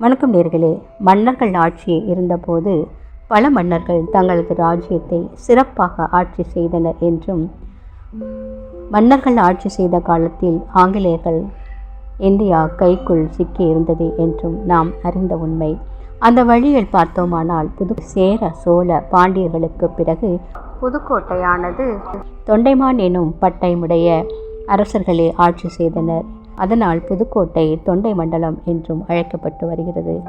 வணக்கம் நேர்களே. மன்னர்கள் ஆட்சி இருந்தபோது பல மன்னர்கள் தங்களது ராஜ்யத்தை சிறப்பாக ஆட்சி செய்தனர் என்றும் மன்னர்கள் ஆட்சி செய்த காலத்தில் ஆங்கிலேயர்கள் இந்தியா கைக்குள் சிக்கி இருந்தது என்றும் நாம் அறிந்த உண்மை. அந்த வழியில் பார்த்தோமானால் புது சேர சோழ பாண்டியர்களுக்கு பிறகு புதுக்கோட்டையானது தொண்டைமான் எனும் பட்டயமுடைய அரசர்களே ஆட்சி செய்தனர். அதனால் புதுக்கோட்டை தொண்டை மண்டலம் என்றும் அழைக்கப்பட்டு வருகிறது.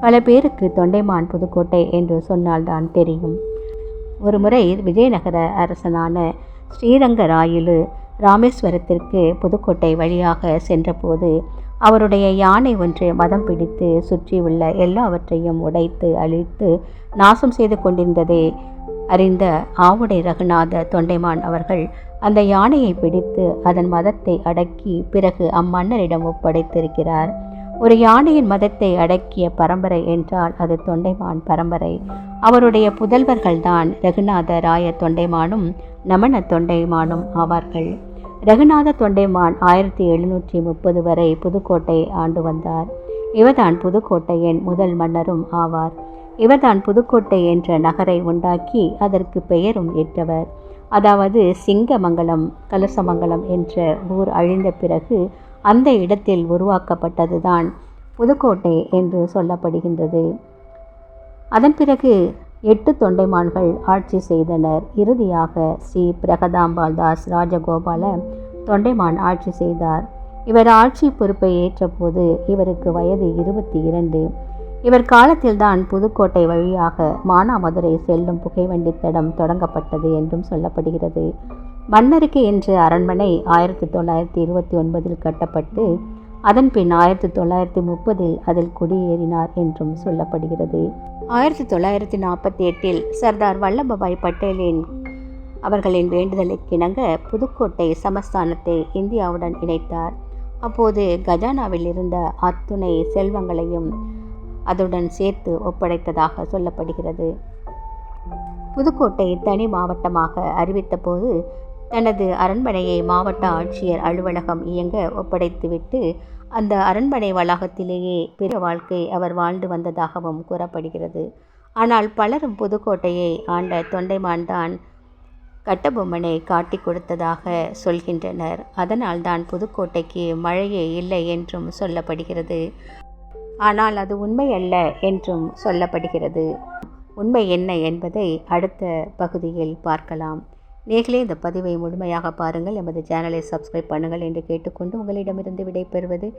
பல பேருக்கு தொண்டைமான் புதுக்கோட்டை என்று சொன்னால்தான் தெரியும். ஒரு முறை விஜயநகர அரசனான ஸ்ரீரங்கராயலு ராமேஸ்வரத்திற்கு புதுக்கோட்டை வழியாக சென்றபோது அவருடைய யானை ஒன்று மதம் பிடித்து சுற்றியுள்ள எல்லாவற்றையும் உடைத்து அழித்து நாசம் செய்து கொண்டிருந்ததை அறிந்த ஆவுடை ரகுநாத தொண்டைமான் அவர்கள் அந்த யானையை பிடித்து அதன் மதத்தை அடக்கி பிறகு அம்மன்னரிடம் ஒப்படைத்திருக்கிறார். ஒரு யானையின் மதத்தை அடக்கிய பரம்பரை என்றால் அது தொண்டைமான் பரம்பரை. அவருடைய புதல்வர்கள்தான் ரகுநாத ராய தொண்டைமானும் நமன தொண்டைமானும் ஆவார்கள். ரகுநாத தொண்டைமான் ஆயிரத்தி எழுநூற்றி முப்பது வரை புதுக்கோட்டை ஆண்டு வந்தார். இவர்தான் புதுக்கோட்டையின் முதல் மன்னரும் ஆவார். இவர்தான் புதுக்கோட்டை என்ற நகரை உண்டாக்கி அதற்கு பெயரும் ஏற்றவர். அதாவது சிங்கமங்கலம் கலசமங்கலம் என்ற ஊர் அழிந்த பிறகு அந்த இடத்தில் உருவாக்கப்பட்டதுதான் புதுக்கோட்டை என்று சொல்லப்படுகின்றது. அதன் பிறகு எட்டு தொண்டைமான்கள் ஆட்சி செய்தனர். இறுதியாக ஸ்ரீ பிரகதாம்பாள் தாஸ் ராஜகோபால தொண்டைமான் ஆட்சி செய்தார். இவர் ஆட்சி பொறுப்பை ஏற்றபோது இவருக்கு வயது இருபத்தி இரண்டு. இவர் காலத்தில்தான் புதுக்கோட்டை வழியாக மானாமதுரை செல்லும் புகைவண்டி தடம் தொடங்கப்பட்டது என்றும் சொல்லப்படுகிறது. மன்னருக்கு என்று அரண்மனை ஆயிரத்தி தொள்ளாயிரத்தி இருபத்தி ஒன்பதில் கட்டப்பட்டு அதன் பின் ஆயிரத்தி தொள்ளாயிரத்தி முப்பதில் அதில் குடியேறினார் என்றும் சொல்லப்படுகிறது. ஆயிரத்தி தொள்ளாயிரத்தி நாற்பத்தி எட்டில் சர்தார் வல்லபாய் பட்டேலின் அவர்களின் வேண்டுதலுக்கிணங்க புதுக்கோட்டை சமஸ்தானத்தை இந்தியாவுடன் இணைத்தார். அப்போது கஜானாவில் இருந்த அத்துணை செல்வங்களையும் அதுடன் சேர்த்து ஒப்படைத்ததாக சொல்லப்படுகிறது. புதுக்கோட்டை தனி மாவட்டமாக அறிவித்தபோது தனது அரண்மனையை மாவட்ட ஆட்சியர் அலுவலகம் இயங்க ஒப்படைத்துவிட்டு அந்த அரண்மனை வளாகத்திலேயே பிற வாழ்க்கை அவர் வாழ்ந்து வந்ததாகவும் கூறப்படுகிறது. ஆனால் பலரும் புதுக்கோட்டையை ஆண்ட தொண்டைமான் தான் கட்டபொம்மனை காட்டி கொடுத்ததாக சொல்கின்றனர். அதனால்தான் புதுக்கோட்டைக்கு மழையே இல்லை என்றும் சொல்லப்படுகிறது. ஆனால் அது உண்மை அல்ல என்றும் சொல்லப்படுகிறது. உண்மை என்ன என்பதை அடுத்த பகுதியில் பார்க்கலாம். நேர்களே இந்த பதிவை முழுமையாக பாருங்கள். எமது சேனலை சப்ஸ்கிரைப் பண்ணுங்கள் என்று கேட்டுக்கொண்டு உங்களிடமிருந்து விடைபெறுவது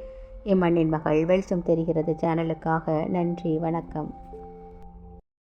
எம்மண்ணின் மகள். வெளிச்சம் தெரிகிறது சேனலுக்காக நன்றி வணக்கம்.